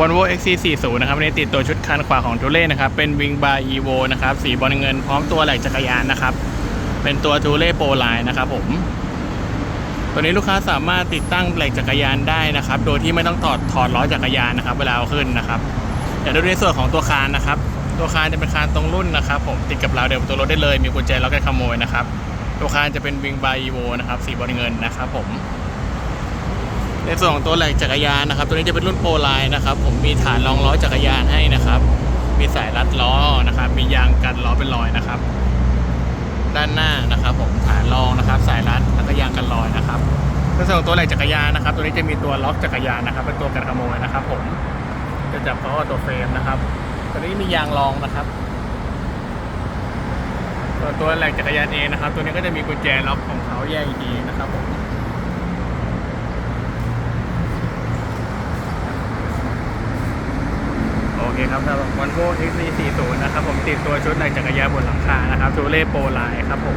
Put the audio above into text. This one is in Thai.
Volvo XC40 นะครับวันนี้ติดตัวชุดคันขวาของทูเล่นะครับ เป็นวิงบาร์ Evo นะครับ สีบอลเงินพร้อมตัวแหลกจักรยานนะครับ เป็นตัวทูเล่โปรไลน์นะครับผม ตัวนี้ลูกค้าสามารถติดตั้งแหลกจักรยานได้นะครับ โดยที่ไม่ต้องถอดถอดล้อจักรยานนะครับ เวลาเอาขึ้นนะครับเดี๋ยวดูในส่วนของตัวคานนะครับ ตัวคานจะเป็นคานตรงรุ่นนะครับ ผมติดกับราวเดิมตัวรถได้เลย มีกุญแจล็อกกันขโมยนะครับ ตัวคานจะเป็นวิงบาร์ Evo นะครับ สีบอลเงินนะครับผม ในส่วนของตัวแหลกจักรยานนะครับ ตัวนี้จะเป็นรุ่นโปรไลน์นะครับ ผมมีฐานรองล้อจักรยานให้นะครับ มีสายรัดล้อนะครับ มียางกันล้อเป็นรอยนะครับ ด้านหน้านะครับ ผมฐานรองนะครับ สายรัดแล้วก็ยางกันรอยนะครับในส่วนของตัวแหลกจักรยานนะครับ ตัวนี้จะมีตัวล็อกจักรยานนะครับ เป็นตัวกันขโมยนะครับ ผมจะจับเขากับตัวเฟรมนะครับ ตัวนี้มียางรองนะครับตัวแหลกจักรยานเองนะครับ ตัวนี้ก็จะมีกุญแจล็อกของเขาแยกอีกทีนะครับผม โอ เคครับสำหรับ Volvo XC40 นะครับผมติดตัวชุดในจักรยานบนหลังคานะครับทูเล่โปรไลน์ครับผม